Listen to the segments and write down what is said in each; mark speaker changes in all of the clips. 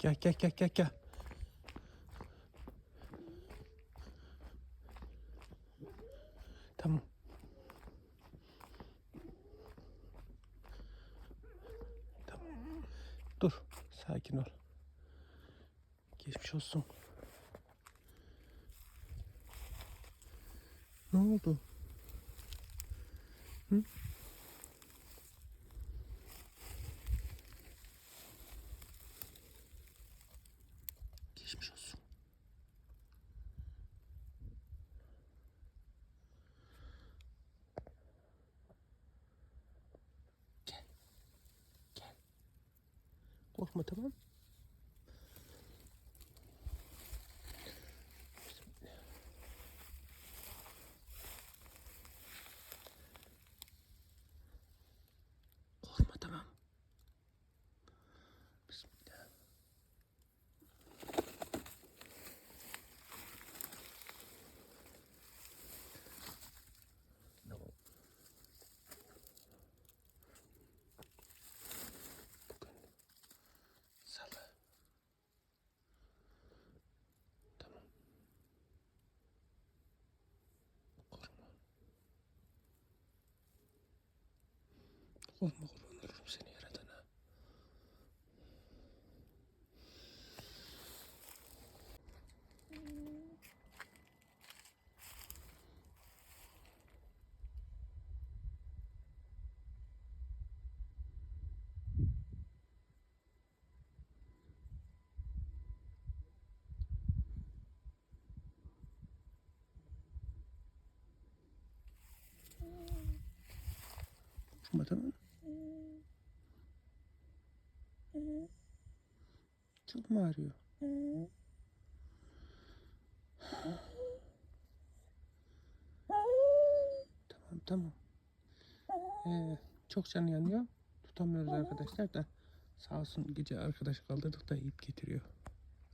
Speaker 1: Gel gel gel gel gel. Tamam. Tamam. Dur. Sakin ol. Geçmiş olsun. Ne oldu? Hı? Geçmiş olsun. Gel. Gel. Korkma tamam. Allah'ım öldürürüm seni yaratana. شو ما تمام Çok mu ağrıyor? Tamam tamam. Ee, çok canı yanıyor. Tutamıyoruz arkadaşlar da. Sağ olsun gece arkadaş kaldırdık da ip getiriyor.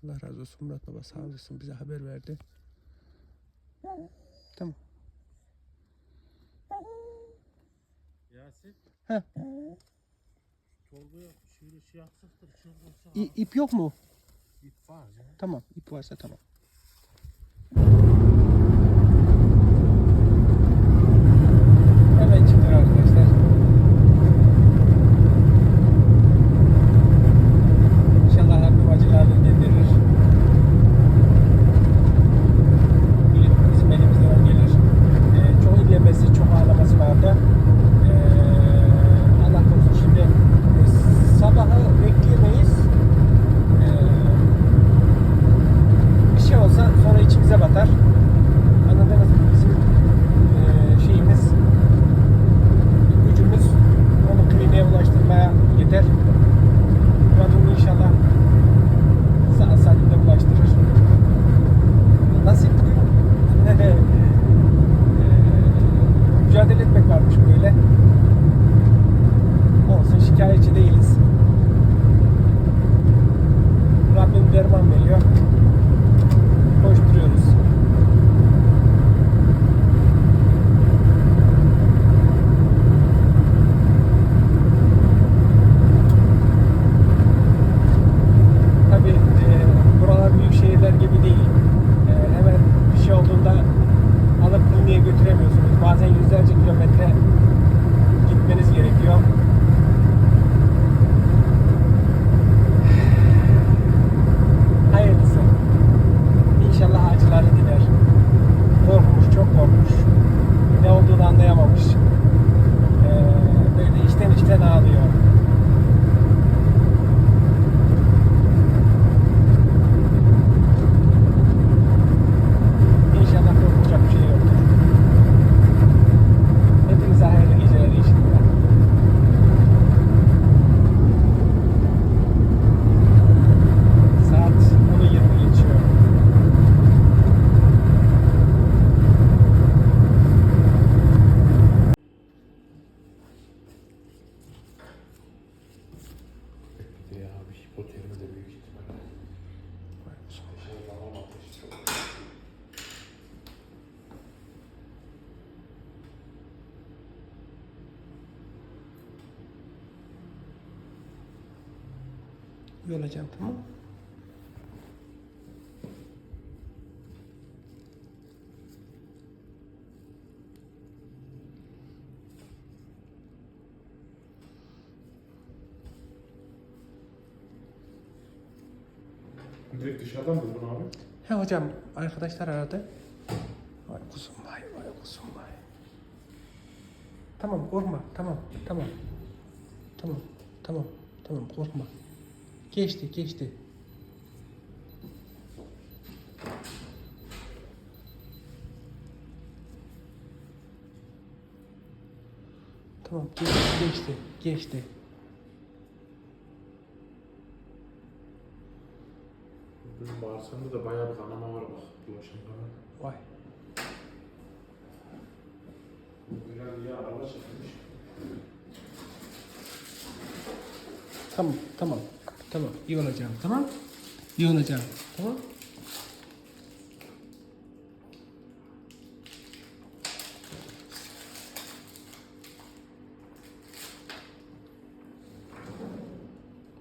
Speaker 1: Allah razı olsun Murat Baba sağ olasın bize haber verdi. Tamam.
Speaker 2: Yasin.
Speaker 1: He.
Speaker 2: Torbaya şöyle şey yapsaktır. Şöyle olsa.
Speaker 1: İ- ip yok mu?
Speaker 2: İp var ya.
Speaker 1: Tamam ip varsa tamam. aracı değiliz. Yolacağım tamam
Speaker 3: Direkt dışarıdan bunu abi?
Speaker 1: He hocam arkadaşlar aradı. Vay kuzum vay vay kuzum vay. Tamam korkma tamam tamam. Tamam tamam tamam korkma. Geçti geçti. Tamam geçti geçti geçti.
Speaker 3: Benim bağırsağımda da bayağı bir kanama var bak. Bulaşım kanama.
Speaker 1: Vay.
Speaker 3: Biraz yağ araba çekilmiş.
Speaker 1: Tamam, tamam, tamam. İyi olacağım, tamam? İyi olacağım, tamam?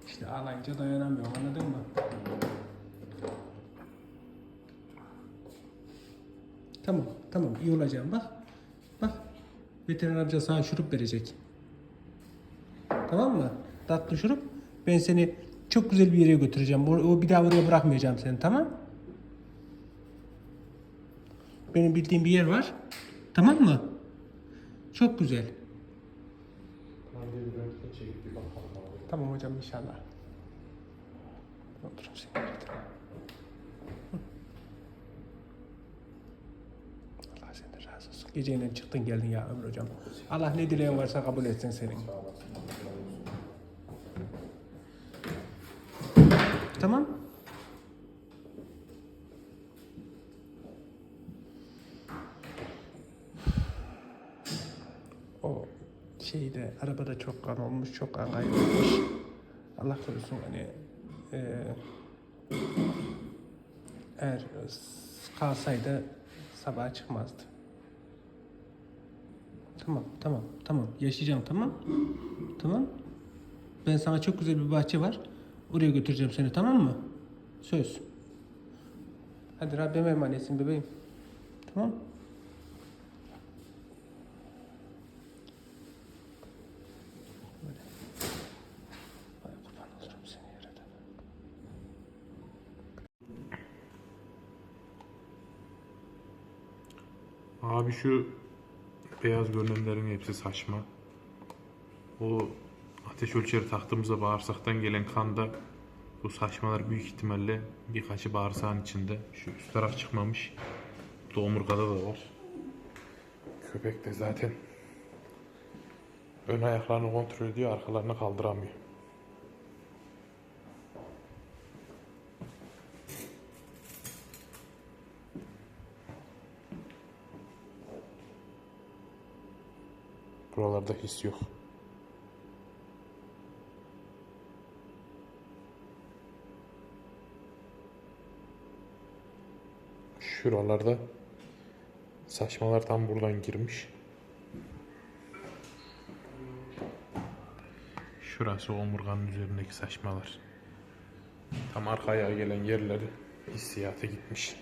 Speaker 1: İşte ağlayınca dayanamıyorum, anladın mı? Tamam, tamam. iyi olacağım. Bak, bak. Veteriner amca sana şurup verecek. Tamam mı? Tatlı şurup. Ben seni çok güzel bir yere götüreceğim. O, o bir daha oraya bırakmayacağım seni tamam? Benim bildiğim bir yer var. Tamam mı? Çok güzel. Tamam hocam inşallah. Oturun seni. Allah senden razı olsun. Geceyle çıktın geldin ya Ömür hocam. Allah ne dileğin varsa kabul etsin senin. Tamam. O şeyde arabada çok kan olmuş, çok kan kaybetmiş. Allah korusun hani eee eğer kalsaydı sabaha çıkmazdı. Tamam, tamam, tamam. Yaşayacağım, tamam. Tamam. Ben sana çok güzel bir bahçe var. Oraya götüreceğim seni, tamam mı? Söz. Hadi Rabbime emanetsin bebeğim. Tamam.
Speaker 3: Abi şu beyaz görünenlerin hepsi saçma. O ateş ölçeri taktığımızda bağırsaktan gelen kan da bu saçmalar büyük ihtimalle birkaçı bağırsağın içinde. Şu üst taraf çıkmamış. Bu da omurgada da var. Köpek de zaten ön ayaklarını kontrol ediyor, arkalarını kaldıramıyor. Buralarda his yok. Şuralarda saçmalar tam buradan girmiş. Şurası omurganın üzerindeki saçmalar. Tam arkaya gelen yerleri hissiyatı gitmiş.